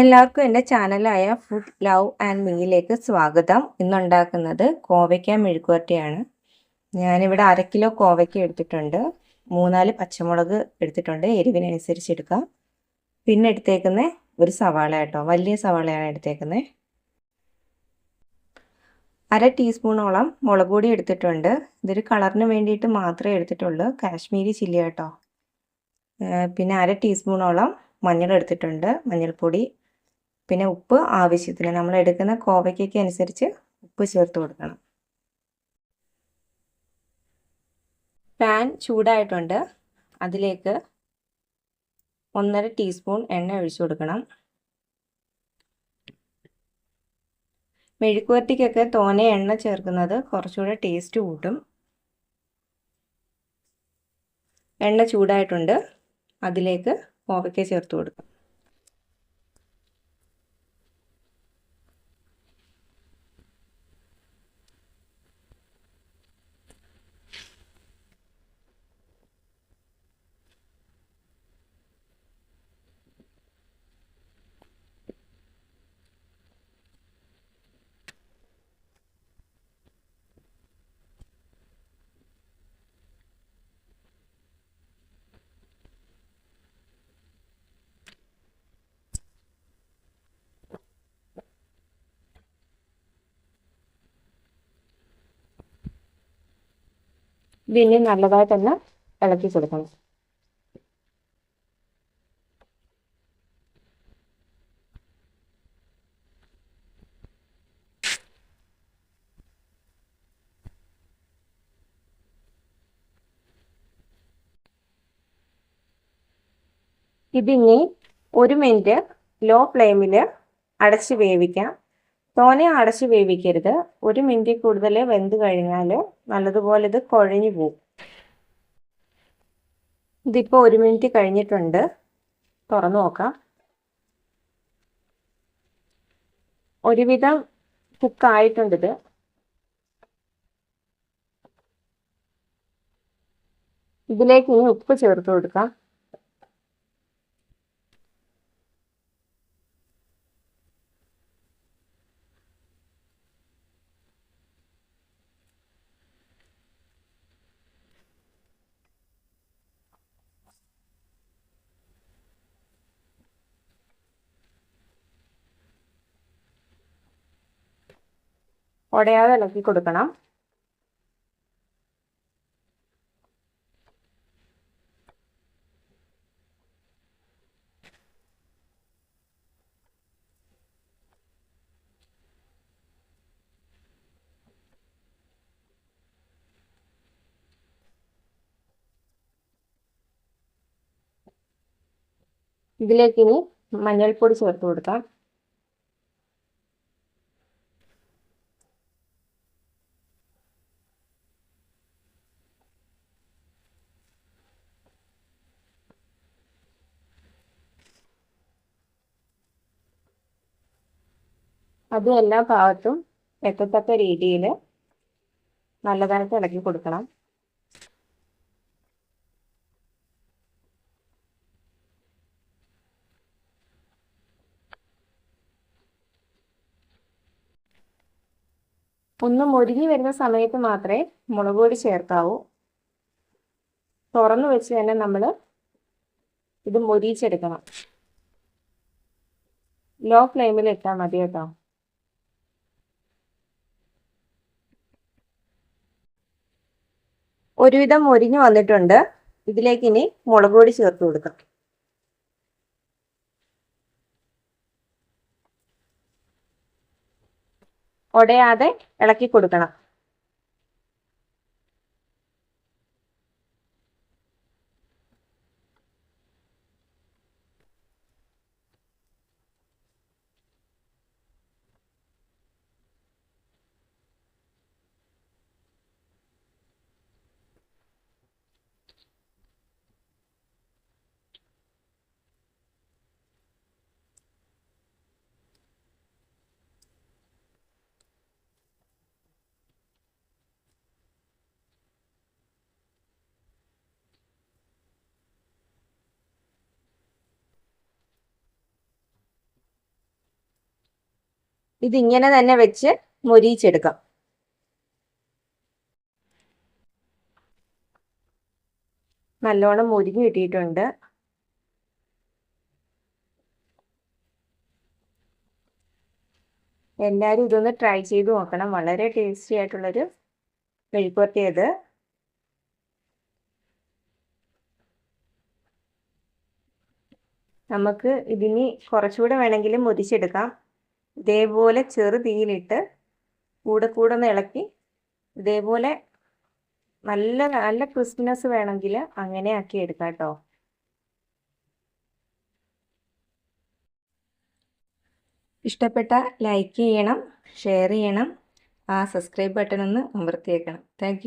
എല്ലാവർക്കും എന്റെ ചാനലായ ഫുഡ് ലവ് ആൻഡ് മീയിലേക്ക് സ്വാഗതം. ഇന്നുണ്ടാക്കുന്നത് കോവയ്ക്ക മെഴുക്കുവരട്ടിയാണ്. ഞാനിവിടെ അര കിലോ കോവയ്ക്ക എടുത്തിട്ടുണ്ട്. മൂന്നാൽ പച്ചമുളക് എടുത്തിട്ടുണ്ട്. എരിവിനനുസരിച്ച് എടുക്കാം. പിന്നെ എടുത്തേക്കുന്ന ഒരു സവാള കേട്ടോ. വലിയ സവാളയാണ് എടുത്തേക്കുന്നത് അര ടീസ്പൂണോളം മുളക് പൊടി എടുത്തിട്ടുണ്ട്. ഇതൊരു കളറിന് വേണ്ടിയിട്ട് മാത്രമേ എടുത്തിട്ടുള്ളൂ. കാശ്മീരി ചില്ലി കേട്ടോ. പിന്നെ അര ടീസ്പൂണോളം മഞ്ഞൾ എടുത്തിട്ടുണ്ട്. മഞ്ഞൾപ്പൊടി പിന്നെ ഉപ്പ് ആവശ്യത്തിന് നമ്മൾ എടുക്കുന്ന കോവയ്ക്കൊക്കെ അനുസരിച്ച് ഉപ്പ് ചേർത്ത് കൊടുക്കണം. പാൻ ചൂടായിട്ടുണ്ട്. അതിലേക്ക് ഒന്നര ടീസ്പൂൺ എണ്ണ ഒഴിച്ചു കൊടുക്കണം. മെഴുക്കുവരട്ടിക്കൊക്കെ തോനെ എണ്ണ ചേർക്കുന്നത് കുറച്ചുകൂടെ ടേസ്റ്റ് കൂട്ടും. എണ്ണ ചൂടായിട്ടുണ്ട്. അതിലേക്ക് കോവയ്ക്ക ചേർത്ത് കൊടുക്കാം. ഇതിനി നല്ലതായി തന്നെ ഇളക്കി കൊടുക്കണം. ഇതിനി ഒരു മിനിറ്റ് ലോ ഫ്ലെയിമിൽ അടച്ച് വേവിക്കാം. തോനെ അടച്ച് വേവിക്കരുത്. ഒരു മിനിറ്റ് കൂടുതൽ വെന്ത് കഴിഞ്ഞാൽ നല്ലതുപോലെ ഇത് കുഴഞ്ഞു പോകും ഇതിപ്പോൾ ഒരു മിനിറ്റ് കഴിഞ്ഞിട്ടുണ്ട്. തുറന്നു നോക്കാം. ഒരുവിധം കുക്കായിട്ടുണ്ട് ഇത്. ഇതിലേക്ക് ഇനി ഉപ്പ് ചേർത്ത് കൊടുക്കാം. ഉടയാതെ ഇളക്കി കൊടുക്കണം. ഇതിലേക്ക് ഇനി മഞ്ഞൾപ്പൊടി ചേർത്ത് കൊടുക്കാം. അത് എല്ലാ ഭാഗത്തും എത്തത്തക്ക രീതിയിൽ നല്ലതായിട്ട് ഇളക്കി കൊടുക്കണം. ഒന്ന് മൊരിഞ്ഞു വരുന്ന സമയത്ത് മാത്രമേ മുളക് പൊടി ചേർക്കാവൂ. തുറന്നു വെച്ച് തന്നെ നമ്മൾ ഇത് മുരിച്ചെടുക്കണം ലോ ഫ്ലെയിമിൽ ഇട്ടാൽ മതി കേട്ടോ. ഒരുവിധം മൊരിഞ്ഞു വന്നിട്ടുണ്ട്. ഇതിലേക്ക് ഇനി മുളക് പൊടി ചേർത്ത് കൊടുക്കാം. ഉടയാതെ ഇളക്കി കൊടുക്കണം. ഇതിങ്ങനെ തന്നെ വെച്ച് മൊരിയിച്ചെടുക്കാം. നല്ലോണം മുരിഞ്ഞു കിട്ടിയിട്ടുണ്ട്. എല്ലാവരും ഇതൊന്ന് ട്രൈ ചെയ്ത് നോക്കണം. വളരെ ടേസ്റ്റി ആയിട്ടുള്ളൊരു ഇത് നമുക്ക് ഇതിനി കുറച്ചുകൂടെ വേണമെങ്കിൽ മുരിച്ചെടുക്കാം. ഇതേപോലെ ചെറു തീയിലിട്ട് കൂടെ കൂടെ ഒന്ന് ഇളക്കി ഇതേപോലെ നല്ല നല്ല ക്രിസ്പിനെസ് വേണമെങ്കിൽ അങ്ങനെ ആക്കി എടുക്കാം കേട്ടോ. ഇഷ്ടപ്പെട്ട ലൈക്ക് ചെയ്യണം ഷെയർ ചെയ്യണം ആ സബ്സ്ക്രൈബ് ബട്ടൺ ഒന്ന് അമർത്തിയേക്കണം. താങ്ക്